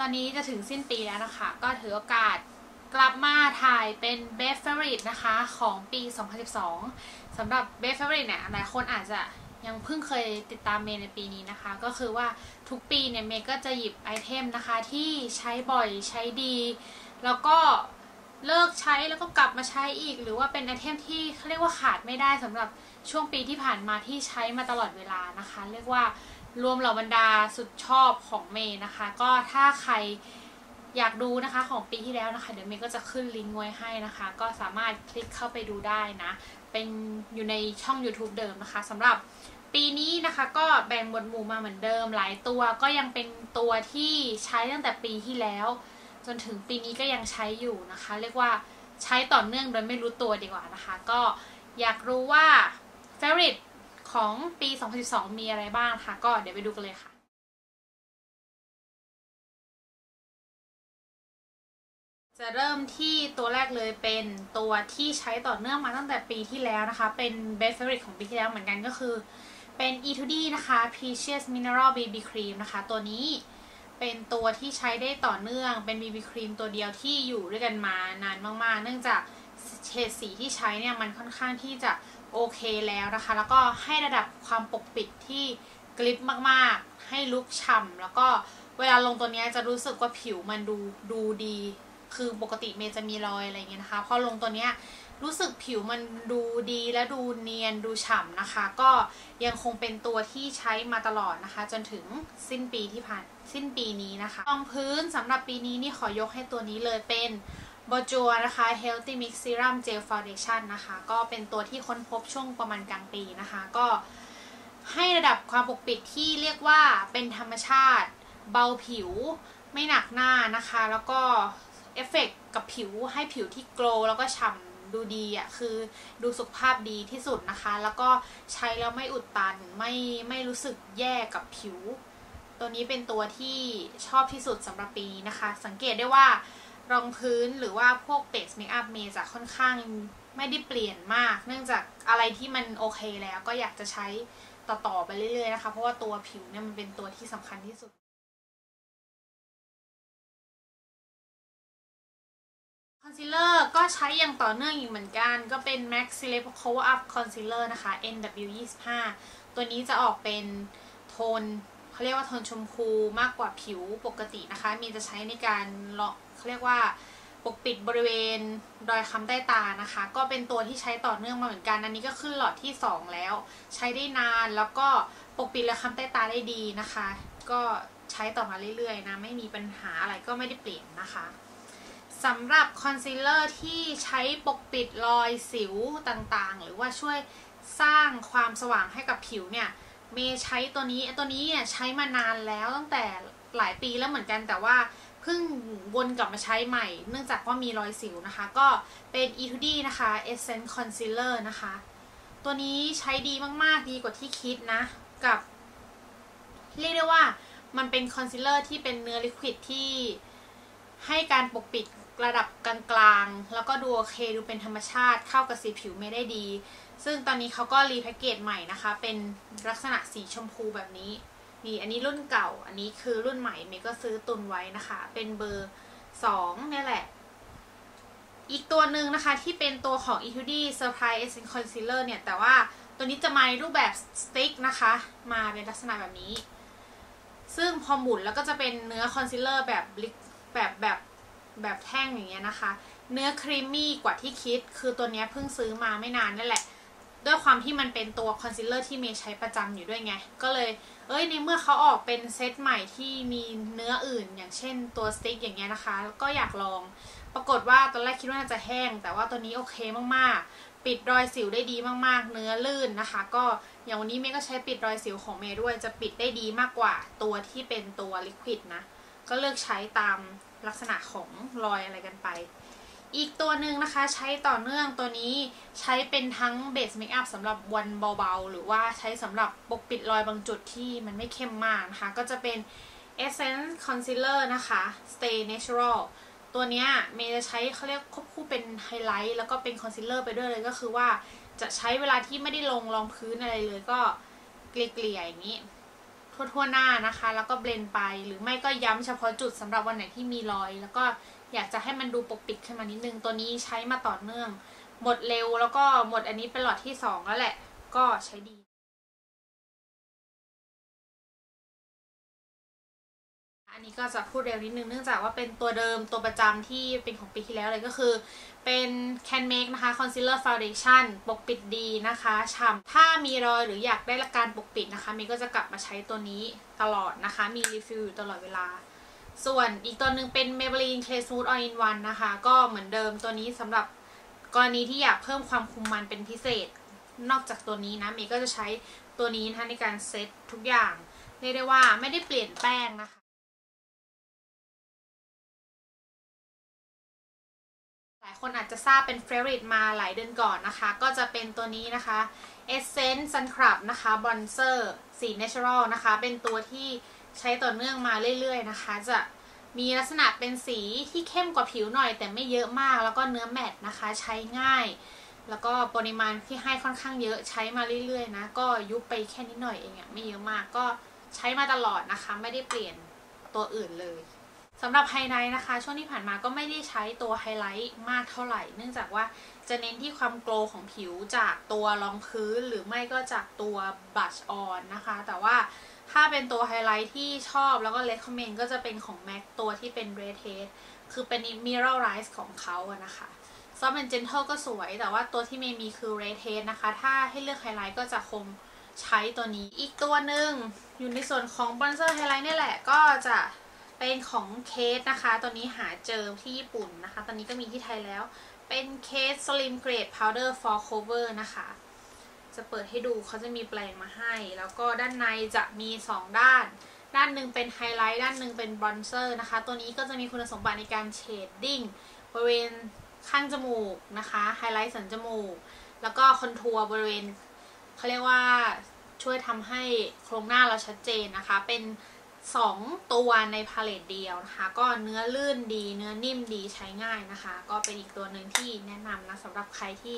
ตอนนี้จะถึงสิ้นปีแล้วนะคะ ก็ถือโอกาสกลับมาถ่ายเป็น Best Favorite นะคะของปี 2012 สำหรับ Best Favorite เนี่ยหลายคนอาจจะยังเพิ่งเคยติดตามเมย์ในปีนี้นะคะ ก็คือว่าทุกปีเนี่ยเมย์ก็จะหยิบไอเทมนะคะที่ใช้บ่อยใช้ดี แล้วก็เลิกใช้แล้วก็กลับมาใช้อีก หรือว่าเป็นไอเทมที่เขาเรียกว่าขาดไม่ได้สำหรับช่วงปีที่ผ่านมาที่ใช้มาตลอดเวลานะคะ เรียกว่า รวมเหล่าบรรดาสุดชอบของเมย์นะคะ ก็ถ้าใครอยากดูนะคะของปีที่แล้วนะคะ เดี๋ยวเมย์ก็จะขึ้นลิงก์ไว้ให้นะคะ ก็สามารถคลิกเข้าไปดูได้นะ เป็นอยู่ในช่อง YouTube เดิมนะคะสำหรับปีนี้นะคะก็แบ่งหมวดหมู่มาเหมือนเดิม หลายตัวก็ยังเป็นตัวที่ใช้ตั้งแต่ปีที่แล้ว จนถึงปีนี้ก็ยังใช้อยู่นะคะ เรียกว่าใช้ต่อเนื่องโดยไม่รู้ตัวดีกว่านะคะ ก็อยากรู้ว่า favorite ของปี 2012 มีอะไรบ้างคะก็เดี๋ยวไปดูกันเลยค่ะจะเริ่มที่ตัวแรกเลยเป็นตัวที่ใช้ต่อเนื่องมาตั้งแต่ปีที่แล้วนะคะ เป็น best favorite ของปีที่แล้วเหมือนกันก็คือเป็น E2D นะคะ Precious Mineral BB Cream นะคะ ตัวนี้เป็นตัวที่ใช้ได้ต่อเนื่องเป็น BB Cream ตัวเดียวที่อยู่ด้วยกันมานานมากๆ เนื่องจากเฉดสีที่ใช้เนี่ยมันค่อนข้างที่จะ โอเคแล้วนะคะ แล้วก็ให้ระดับความปกปิดที่กริปมากๆ ให้ลุกฉ่ำแล้วก็เวลาลงตัวนี้จะรู้สึกว่าผิวมันดูดูดี คือปกติเมย์จะมีรอยอะไรเงี้ยนะคะ พอลงตัวนี้รู้สึกผิวมันดูดีและดูเนียนดูฉ่ำนะคะ ก็ยังคงเป็นตัวที่ใช้มาตลอดนะคะ จนถึงสิ้นปีที่ผ่านสิ้นปีนี้นะคะรองพื้นสำหรับปีนี้นี่ขอยกให้ตัวนี้เลยเป็น บจัวนะคะ Healthy Mix Serum Gel Foundation นะคะ ก็เป็นตัวที่ค้นพบช่วงประมาณกลางปีนะคะ ก็ให้ระดับความปกปิดที่เรียกว่าเป็นธรรมชาติ เบาผิว ไม่หนักหน้านะคะ แล้วก็เอฟเฟกกับผิวให้ผิวที่โกลแล้วก็ฉ่ำดูดีอะ่ะคือดูสุขภาพดีที่สุดนะคะ แล้วก็ใช้แล้วไม่อุดตันไม่ไม่รู้สึกแย่กับผิว ตัวนี้เป็นตัวที่ชอบที่สุดสำหรับปีนะคะ สังเกตได้ว่า รองพื้นหรือว่าพวกเบสเมคอัพเมย์จะค่อนข้างไม่ได้เปลี่ยนมาก เนื่องจากอะไรที่มันโอเคแล้วก็อยากจะใช้ต่อๆไปเรื่อยๆนะคะ เพราะว่าตัวผิวเนี่ยมันเป็นตัวที่สำคัญที่สุดคอนซีลเลอร์ก็ใช้อย่างต่อเนื่องอีกเหมือนกัน ก็เป็น Max c e l e b Cover Up Concealer นะคะ NW25 ตัวนี้จะออกเป็นโทนเขาเรียกว่าโทนชมพูมากกว่าผิวปกตินะคะ มีจะใช้ในการเลาะ เขาเรียกว่าปกปิดบริเวณรอยค้ำใต้ตานะคะ ก็เป็นตัวที่ใช้ต่อเนื่องมาเหมือนกัน อันนี้ก็ขึ้นหลอดที่ 2 แล้ว ใช้ได้นานแล้วก็ปกปิดรอยค้ำใต้ตาได้ดีนะคะ ก็ใช้ต่อมาเรื่อยๆนะ ไม่มีปัญหาอะไรก็ไม่ได้เปลี่ยนนะคะสำหรับคอนซีลเลอร์ที่ใช้ปกปิดรอยสิวต่างๆ หรือว่าช่วยสร้างความสว่างให้กับผิวเนี่ย เมย์ใช้ตัวนี้ตัวนี้เนี่ยใช้มานานแล้วตั้งแต่หลายปีแล้วเหมือนกันแต่ว่า เพิ่งวนกลับมาใช้ใหม่ เนื่องจากว่ามีรอยสิวนะคะ ก็เป็น E2D นะคะ Essence Concealer นะคะ ตัวนี้ใช้ดีมากๆ ดีกว่าที่คิดนะ กับ เรียกได้ว่ามันเป็นคอนซีลเลอร์ที่เป็นเนื้อลิควิดที่ให้การปกปิดระดับกลางๆ แล้วก็ดูโอเคดูเป็นธรรมชาติเข้ากับสีผิวไม่ได้ดี ซึ่งตอนนี้เขาก็รีแพคเกจใหม่นะคะ เป็นลักษณะสีชมพูแบบนี้ นี่อันนี้รุ่นเก่า อันนี้คือรุ่นใหม่เมย์ก็ซื้อตุนไว้นะคะ เป็นเบอร์สองนี่แหละ อีกตัวหนึ่งนะคะที่เป็นตัวของ e t u d Surprise Essence Concealer เนี่ย แต่ว่าตัวนี้จะมาในรูปแบบสติ๊กนะคะ มาเป็นลักษณะแบบนี้ ซึ่งพอหมุนแล้วก็จะเป็นเนื้อคอนซีลเลอร์แบบแบบแบบแบบแท่งอย่างเงี้ยนะคะ เนื้อครีมมี่กว่าที่คิด คือตัวนี้เพิ่งซื้อมาไม่นานนั่นแหละ ด้วยความที่มันเป็นตัวคอนซีลเลอร์ที่เมย์ใช้ประจำอยู่ด้วยไง ก็เลย เอ้ยในเมื่อเขาออกเป็นเซตใหม่ที่มีเนื้ออื่น อย่างเช่นตัวสติ๊กอย่างเงี้ยนะคะ ก็อยากลอง ปรากฏว่าตอนแรกคิดว่าน่าจะแห้ง แต่ว่าตัวนี้โอเคมากๆ ปิดรอยสิวได้ดีมากๆ เนื้อลื่นนะคะ ก็อย่างวันนี้เมย์ก็ใช้ปิดรอยสิวของเมย์ด้วย จะปิดได้ดีมากกว่าตัวที่เป็นตัวลิควิดนะ ก็เลือกใช้ตามลักษณะของรอยอะไรกันไป อีกตัวหนึ่งนะคะใช้ต่อเนื่องตัวนี้ใช้เป็นทั้งเบสเมคอัพสำหรับวันเบาๆ หรือว่าใช้สำหรับปกปิดรอยบางจุดที่มันไม่เข้มมากนะคะ ก็จะเป็น Essence Concealer นะคะ Stay Natural ตัวนี้เมย์จะใช้เขาเรียกควบคู่เป็นไฮไลท์แล้วก็เป็นคอนซีลเลอร์ไปด้วยเลยก็คือว่าจะใช้เวลาที่ไม่ได้ลงรองพื้นอะไรเลยก็เกลี่ยๆอย่างนี้ ทั่วๆหน้านะคะ แล้วก็เบลนไป หรือไม่ก็ย้ำเฉพาะจุดสำหรับวันไหนที่มีรอย แล้วก็อยากจะให้มันดูปกปิดขึ้นมานิดนึง ตัวนี้ใช้มาต่อเนื่อง หมดเร็วแล้วก็หมดอันนี้เป็นหลอดที่สองแล้วแหละ ก็ใช้ดีอันนี้ก็จะพูดเร็วนิดนึงเนื่องจากว่าเป็นตัวเดิมตัวประจำที่เป็นของปีที่แล้วเลยก็คือ เป็น Can Make นะคะ Concealer Foundation ปกปิดดีนะคะฉ่ำถ้ามีรอยหรืออยากได้การปกปิดนะคะเมย์ก็จะกลับมาใช้ตัวนี้ตลอดนะคะ มีรีฟิลอยู่ตลอดเวลา ส่วนอีกตัวหนึ่งเป็น Maybelline Clay Smooth All in One นะคะ ก็เหมือนเดิมตัวนี้สำหรับกรณีที่อยากเพิ่มความคุมมันเป็นพิเศษ นอกจากตัวนี้นะเมย์ก็จะใช้ตัวนี้นะคะในการเซตทุกอย่างเรียกได้ว่าไม่ได้เปลี่ยนแป้งนะคะ คนอาจจะทราบเป็นเฟร i t มาหลายเดือนก่อนนะคะ ก็จะเป็นตัวนี้นะคะ Essence Sun Scrub นะคะ Bronzer สี Natural นะคะ เป็นตัวที่ใช้ต่อเนื่องมาเรื่อยๆนะคะ จะมีลักษณะเป็นสีที่เข้มกว่าผิวหน่อยแต่ไม่เยอะมาก แล้วก็เนื้อแมตนะคะใช้ง่าย แล้วก็ปริมาณที่ให้ค่อนข้างเยอะใช้มาเรื่อยๆนะก็ยุบไปแค่นิดหน่อยเองอะไม่เยอะมากก็ใช้มาตลอดนะคะ ไม่ได้เปลี่ยนตัวอื่นเลย สำหรับไฮไลท์นะคะ ช่วงที่ผ่านมาก็ไม่ได้ใช้ตัวไฮไลท์มากเท่าไหร่ เนื่องจากว่าจะเน้นที่ความโกลของผิวจากตัวรองพื้นหรือไม่ก็จากตัวบัชออนนะคะ แต่ว่าถ้าเป็นตัวไฮไลท์ที่ชอบแล้วก็เลคคอมเมนต์ก็จะเป็นของ MAC ตัวที่เป็น Red h a d คือเป็น Mineral Rise ของเขาอะนะคะซอฟต์เป็น Gentle ก็สวย แต่ว่าตัวที่เมย์มีคือ Red h a d นะคะ ถ้าให้เลือกไฮไลท์ก็จะคงใช้ตัวนี้ อีกตัวหนึ่งอยู่ในส่วนของ Bronzer Highlight นี่แหละก็จะ เป็นของเคสนะคะตัวนี้หาเจอที่ญี่ปุ่นนะคะ ตอนนี้ก็มีที่ไทยแล้ว เป็นเคส Slim Grade Powder for Cover นะคะ จะเปิดให้ดูเขาจะมีแปลงมาให้ แล้วก็ด้านในจะมี 2 ด้าน ด้านหนึ่งเป็นไฮไลท์ ด้านหนึ่งเป็นบรอนเซอร์นะคะ ตัวนี้ก็จะมีคุณสมบัติในการเชดดิ้งบริเวณข้างจมูกนะคะ ไฮไลท์สันจมูก แล้วก็คอนทัวร์บริเวณเขาเรียกว่าช่วยทำให้โครงหน้าเราชัดเจนนะคะ เป็น 2 ตัวในพาเลตเดียวนะคะ ก็เนื้อลื่นดีเนื้อนิ่มดีใช้ง่ายนะคะ ก็เป็นอีกตัวหนึ่งที่แนะนำนะสำหรับใครที่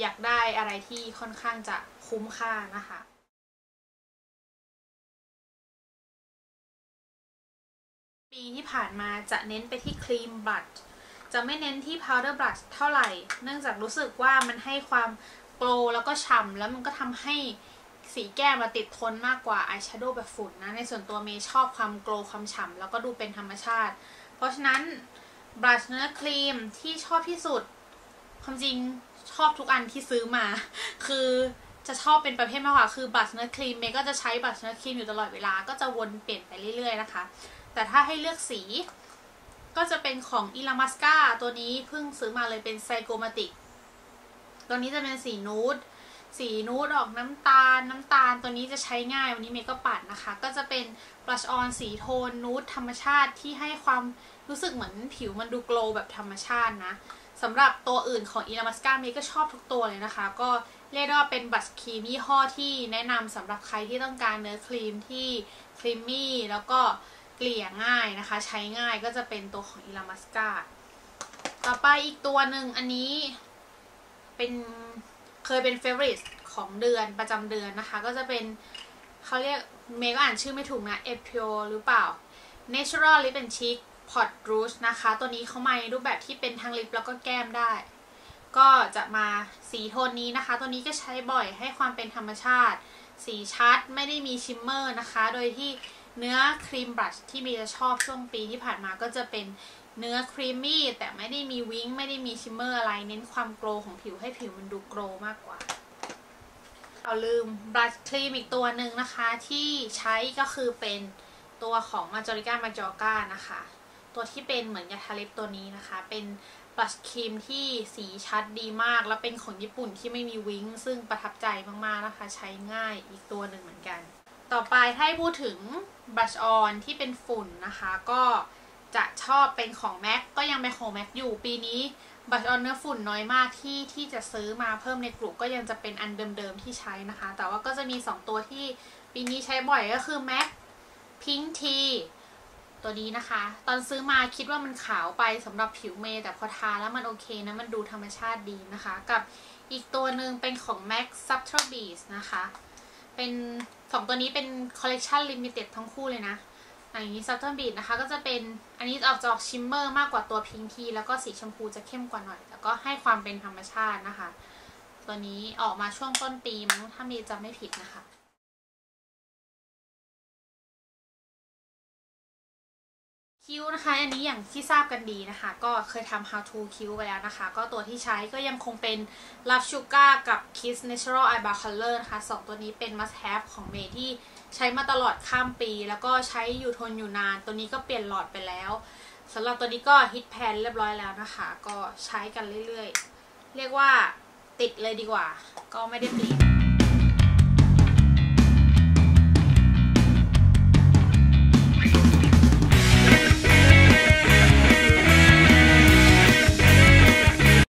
อยากได้อะไรที่ค่อนข้างจะคุ้มค่านะคะปีที่ผ่านมาจะเน้นไปที่ครีมบลัชจะไม่เน้นที่ powder blush เท่าไหร่ เนื่องจากรู้สึกว่ามันให้ความโกลแล้วก็ฉ่ำแล้วมันก็ทำให้ สีแก้มมาติดทนมากกว่าอายแชโดว์แบบฝุ่นนะ ในส่วนตัวเมย์ชอบความโกลความฉ่ำแล้วก็ดูเป็นธรรมชาติ เพราะฉะนั้นบลัชเนื้อครีมที่ชอบที่สุด ความจริงชอบทุกอันที่ซื้อมา คือจะชอบเป็นประเภทมากกว่า คือบลัชเนื้อครีมเมย์ก็จะใช้บลัชเนื้อครีมอยู่ตลอดเวลา ก็จะวนเปลี่ยนไปเรื่อยๆนะคะ แต่ถ้าให้เลือกสีก็จะเป็นของอิลามัสกาตัวนี้เพิ่งซื้อมาเลยเป็นไซโกมาติก ตัวนี้จะเป็นสีนูด สีนูดออกน้ำตาลน้ำตาลตัวนี้จะใช้ง่ายวันนี้เมย์ก็ปัดนะคะ ก็จะเป็นบลัชออนสีโทนนูดธรรมชาติที่ให้ความรู้สึกเหมือนผิวมันดูโกลแบบธรรมชาตินะสำหรับตัวอื่นของอินามัสกาเมย์ก็ชอบทุกตัวเลยนะคะ ก็เรียกได้ว่าเป็นบัชครีมยี่ห้อที่แนะนำสำหรับใครที่ต้องการเนื้อครีมที่ครีมมี่แล้วก็เกลี่ยง่ายนะคะ ใช้ง่ายก็จะเป็นตัวของอิลามัสกาต่อไปอีกตัวหนึ่งอันนี้เป็น เคยเป็นเฟเวอร์ของเดือนประจำเดือนนะคะ ก็จะเป็นเขาเรียกเมย์ก็อ่านชื่อไม่ถูกนะ e p i o หรือเปล่า Natural Lip and Cheek Pot Rouge นะคะ ตัวนี้เขามาในรูปแบบที่เป็นทั้งลิปแล้วก็แก้มได้ ก็จะมาสีโทนนี้นะคะ ตัวนี้ก็ใช้บ่อยให้ความเป็นธรรมชาติ สีชัดไม่ได้มีชิมเมอร์นะคะ โดยที่เนื้อครีมบลัชที่มีจะชอบช่วงปีที่ผ่านมาก็จะเป็น เนื้อครีมมี่แต่ไม่ได้มีวิ้งไม่ได้มีชิมเมอร์อะไร เน้นความโกลของผิวให้ผิวมันดูโกลมากกว่าเอาลืมบลัชครีมอีกตัวหนึ่งนะคะ ที่ใช้ก็คือเป็นตัวของ m a j o r i c a Majorca นะคะ ตัวที่เป็นเหมือนยาทาเล็บตัวนี้นะคะ เป็นบลัชครีมที่สีชัดดีมาก แล้วเป็นของญี่ปุ่นที่ไม่มีวิ้งซึ่งประทับใจมากๆนะคะ ใช้ง่ายอีกตัวหนึ่งเหมือนกัน ต่อไปถ้าให้พูดถึงบลัชออนที่เป็นฝุ่นนะคะ ก็ จะชอบเป็นของ MAC ก็ยังเป็นของ MAC อยู่ปีนี้บัตรออนเนื้อฝุ่นน้อยมากที่ที่จะซื้อมาเพิ่มในกลุ่มก็ยังจะเป็นอันเดิมๆที่ใช้นะคะ แต่ว่าก็จะมี 2 ตัวที่ปีนี้ใช้บ่อยก็คือ MAC Pink Tea ตัวนี้นะคะ ตอนซื้อมาคิดว่ามันขาวไปสำหรับผิวเมย์แต่พอทาแล้วมันโอเคนะ มันดูธรรมชาติดีนะคะ กับอีกตัวหนึ่งเป็นของ MAC Subtle Beast นะคะ เป็นสองตัวนี้เป็นคอลเล t ชันลิมิเต็ดทั้งคู่เลยนะ อย่างนี้ซัตเทอร์บีดนะคะก็จะเป็นอันนี้ออกจะออกชิมเมอร์มากกว่าตัวพิงคีแล้วก็สีชมพูจะเข้มกว่าหน่อย แล้วก็ให้ความเป็นธรรมชาตินะคะ ตัวนี้ออกมาช่วงต้นปีมั้งถ้ามีจำไม่ผิดนะคะคิ้วนะคะ อันนี้อย่างที่ทราบกันดีนะคะ ก็เคยทำ how to คิ้วไปแล้วนะคะ ก็ตัวที่ใช้ก็ยังคงเป็น Love Sugar กับ Kiss Natural Eyebrow Color นะคะสองตัวนี้เป็น must have ของเมย์ที่ ใช้มาตลอดข้ามปี แล้วก็ใช้อยู่ทนอยู่นาน ตัวนี้ก็เปลี่ยนหลอดไปแล้วสำหรับตัวนี้ก็ฮิตแพนเรียบร้อยแล้วนะคะ ก็ใช้กันเรื่อยๆ เรียกว่าติดเลยดีกว่า ก็ไม่ได้เปลี่ยน